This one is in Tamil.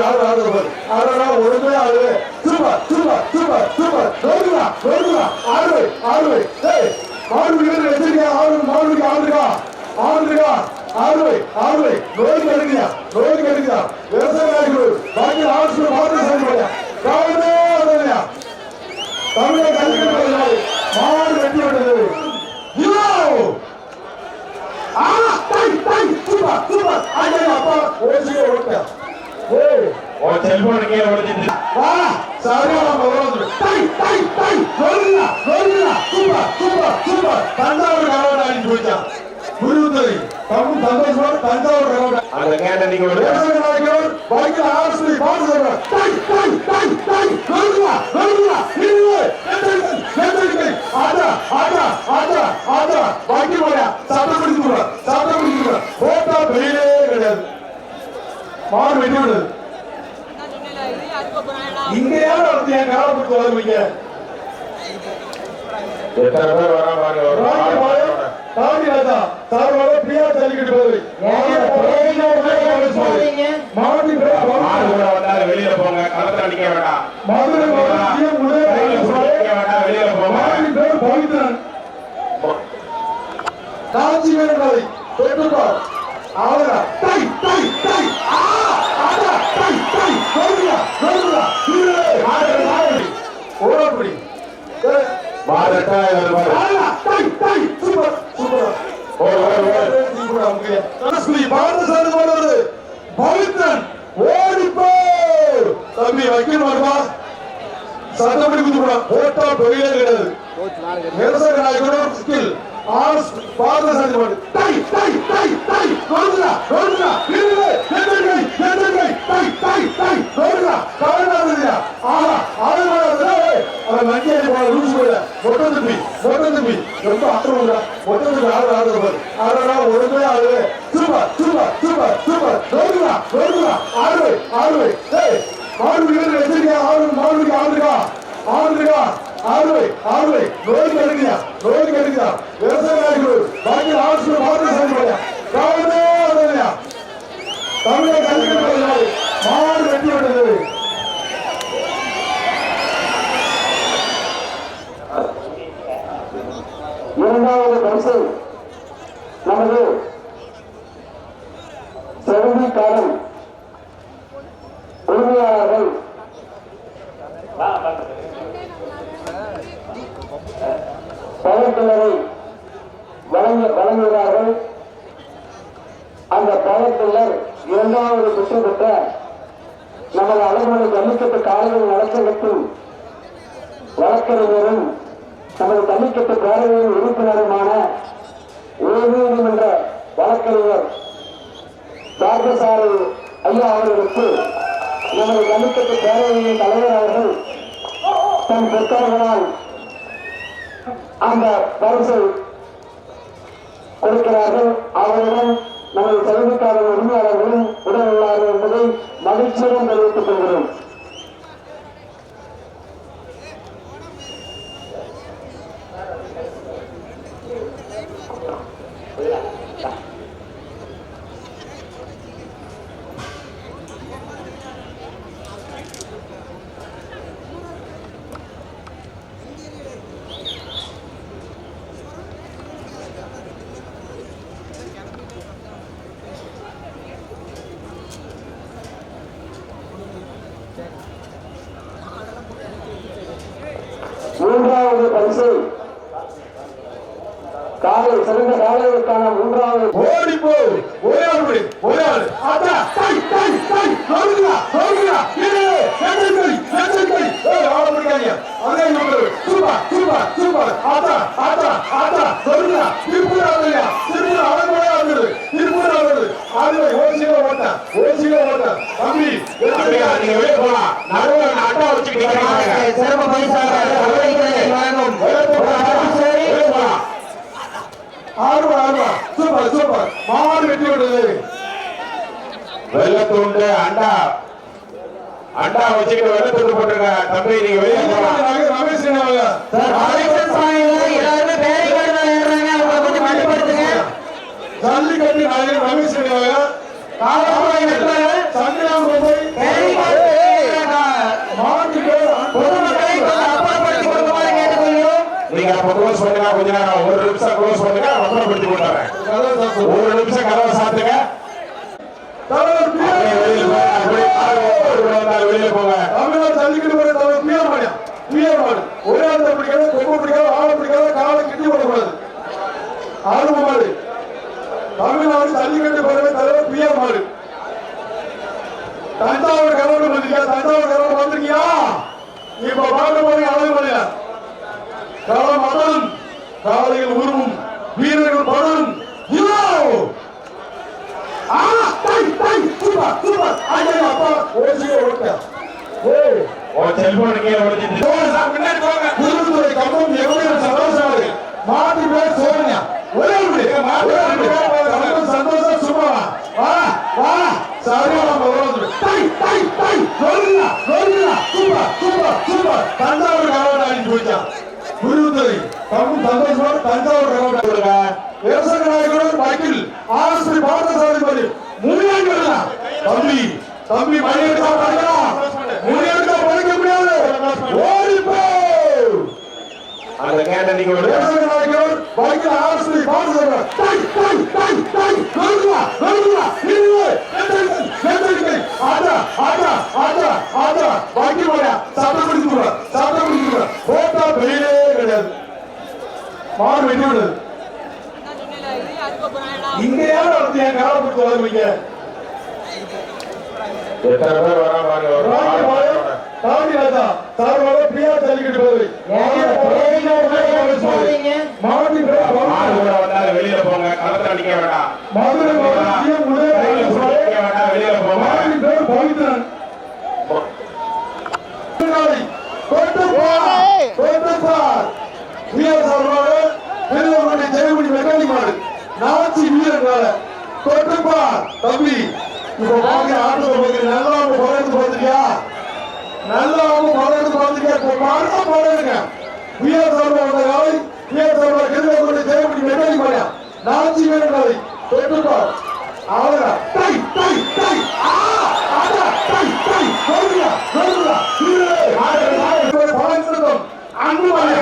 ஒட்டத்துக்கு ஆறு ஆறு பாரு ஆறா ஒழுங்கு ஆறு சூப்பர் சூப்பர் சூப்பர் சூப்பர் நோடுங்களா நோடுங்களா ஆறு ஆறு. மாடு வீரர் வச்சிருக்கா ஆறு மாடு ஆறுக்கா ஆறுக்கா ஆறு ஆறு. நோய் கெடுக்குதா நோய் கெடுக்குதா விவசாயிகள் பாக்கி மாடு செயல்படுயா கவனமே இல்லையா தமிழக கல்விகள் மாடு வெட்டி விட்டது யூ ஆ டை டை சூப்பர் சூப்பர் அடே அப்பா ஓசியே ஓட்ட ஏய் தஞ்சாவூர் அந்த கேட்ட நீங்க ஒரு ஆர்சி பாஸ் செய்வார் டை டை டை டை நோடுங்க நோடுங்க இல்லை எத்தனை ஆடா ஆடா ஆடா ஆடா பாக்கி போயா சட்டம் பிடிச்சு போடா சட்டம் பிடிச்சு போடா போட்டா வெளியே கிடையாது மாடு வெட்டி விடுது இங்க யாரும் வந்து என் காலை பிடிச்சி வளர்வீங்க எத்தனை பேர் வரா பாருங்க ஒரு ராணி ஆள் மாடு வரா. தாண்டி ராஜா சார்பாக பிரியா ஜல்லிக்கட்டு போகுது. மாவட்டி வெளியில போங்க வேண்டாம். மதுரை வேண்டாம் வெளியில போங்க. பவித்ரன். காஞ்சி வீரர்களை தொட்டுப்பார் அவரா டை டை டை. ஆ! தம்பி வக்கீல் வருமா சட்டப்படி குத்துக்கூடா போட்டா பெரிய கிடையாது விவசாய நாயகனோட ஸ்கில் ஆர்ஸ் பாரத சாதிப்பாடு டை டை டை டை. நோடுங்க நோடுங்க இல்லை எத்தனை எத்தனை டை டை டை. நோடுங்க கவலைப்படாதீங்க ஆஹா ஆளுநர் அவன் வங்கியாடி போன ரூல்ஸ் போல மொட்டை தம்பி மொட்டை தம்பி ரொம்ப ஆத்திரம் மொட்டை தம்பி ஆறு ஆறு பாரு ஆறா ஒழுங்கே ஆறு. சூப்பர் சூப்பர் சூப்பர் சூப்பர் நோடுங்க நோடுங்க ஆறு ஆறு. ஏய் ஆறு வீரர் வச்சிருக்கா ஆறு மாடு ஆறுக்கா ஆறுக்கா ஆறுவை ஆறுவை நோய் கெடுக்குதா நோய் கெடுக்குதா விவசாயிகள் பாக்கி ஆட்சி மாற்றம் செயல்படுயா கவனமே இல்லையா தமிழக கல்விகள் விட்டது இரண்டாவது பரிசு. வழங்குகிறார்கள். அந்த பவர்டில்லர் இரண்டாவது பெற்று பெற்ற நமது அலுவலக ஜல்லிக்கட்டு காலையில் நடத்தப்பட்டும் வழக்கறிஞரும் நமது ஜல்லிக்கட்டு பேரவையின் உறுப்பினருமான உயர்நீதிமன்ற வழக்கறிஞர் பாகசாரி ஐயா அவர்களுக்கு நமது ஜல்லிக்கட்டு பேரவையின் தலைவர் அவர்கள் தன் பெற்றோர்களால் அந்த பரிசை இருக்கிறார்கள் அவர்களிடம் நமது செலவுக்காரர் உரிமையாளர்களும் உடன் உள்ளார்கள் என்பதை மகிழ்ச்சியுடன் தெரிவித்துக் கொள்கிறோம் மூன்றாவது பரிசு காலை சிறந்த காலைகளுக்கான மூன்றாவது ஓடிப்போ ஓயாடு ஓயாடு ஆட்டா டை டை டை நோடுங்க நோடுங்க இல்லை எத்தனை எத்தனை ஏய் ஆள முடியாதீங்க அதே நம்பர் சூப்பர் சூப்பர் சூப்பர் ஆட்டா வெள்ளத்தூண்டு அண்டா. அண்டா வச்சுக்கிட்டு வெள்ளத்தூண்டு போட்டிருக்காங்க தம்பி நீங்க வெளியே ஜல்லிக்கட்டு நாயகன் ரமேஷ் ரெட்டியாவையா சங்கராம நீங்க அப்ப க்ளோஸ் பண்ணுங்க கொஞ்ச நேரம். ஒரு நிமிஷம் க்ளோஸ் பண்ணுங்க அப்புறப்படுத்தி கொண்டாடுறேன் ஒரு நிமிஷம் கதவை சாத்துங்க போய் வெளியில போங்க? தமிழ்நாடு ஜல்லிக்கட்டு போற தலைவர் பிஆர் மாடியா பிஆர் மாடு ஒரே ஆளத்தை பிடிக்காத கொம்பு பிடிக்காத ஆளை பிடிக்காத காலை கிட்டி போடக்கூடாது. ஆர்வ மாடு தமிழ்நாடு ஜல்லிக்கட்டு தலைவர் மாடு தஞ்சாவூர் கரவணம் வந்திருக்கியா தஞ்சாவூர் கரவணம் வந்திருக்கியா இப்ப பார்க்க போறீங்க அழகு மலையா காலையில் உருவும் வீரர் படரும் இதோ ஆ டை டை சூப்பர் சூப்பர் ஐயா அப்பா ஓசியே ஓட்ட ஏய் உன் செல்போன் கீழே ஒழிச்சிட்டு முன்னாடி போங்க குருத்துறை கம்பம் எவ்வளவு சந்தோஷமா இருக்கு மாட்டு பேர் சோனியா ஒரே ஒரு நிமிடம். ஒரே ஒரு நிமிடம். கம்பம் சந்தோஷம் சும்மா வா வா சரியான வருவது டை டை டை நொறுங்க நொறுங்க சூப்பர் சூப்பர் சூப்பர் தஞ்சாவூர் கரவடாடி போயிட்டான் குருத்துறை கம்பம் சந்தோஷமா தஞ்சாவூர் கரவடாடி கொடுங்க நாயகரோடு வக்கீல் பார்த்தசாரதி பள்ளி முனியாண்டி வரலாம் தம்பி தம்பி மணி எடுத்தா படிக்கலாம். முனி எடுத்தா படிக்க முடியாது. ஓடிப்போ அந்த கேட்ட நீங்க விவசாய நாயகரோடு வக்கீல் ஆஸ்பத்திரி பார்த்தசாரதி டை டை டை டை ஆட்டா ஆட்டா வக்கீல் போயா சட்டம் பிடிச்சு சட்டம் பிடிச்சு போட்டா வெளியிலே கிடையாது. மாடு வெட்டி விடுது. இங்க யாரும் நடத்தி என் காலை பிடிச்சு எத்தனை பேர் வரா பாருங்க தாண்டி ராஜா பிரியா போகுது மாவட்டி வெளியில போங்க களத்துல நிக்க வேண்டாம் மதுரை மாவட்டம் வெளியில போங்க மாவட்டி பேர் பவித்ரன் கொட்டுப்பார் சார்பாக திருவள்ளுவருடைய ஜெயமணி மெக்கானிக் மாடு நாச்சி வீரர்கால தொட்டுப்பா தம்பி. இப்ப பாருங்க ஆட்டத்தை பாருங்க நல்லா அவங்க படம் பார்த்துட்டியா நல்லா அவங்க படம் பார்த்துட்டியா இப்ப பாருங்க பாருங்க. வீரர் சார்பா வந்த காலை வீரர் சார்பாக திருவள்ளுவருடைய ஜெயமணி மெக்கானிக் மாடியா நாச்சி வீரர்காலை தொட்டுப்பா. அவ்வளவுதான் டை டை டை. ஆ ஆடா டை டை. நோடுங்க நோடுங்க அன்பு மாடு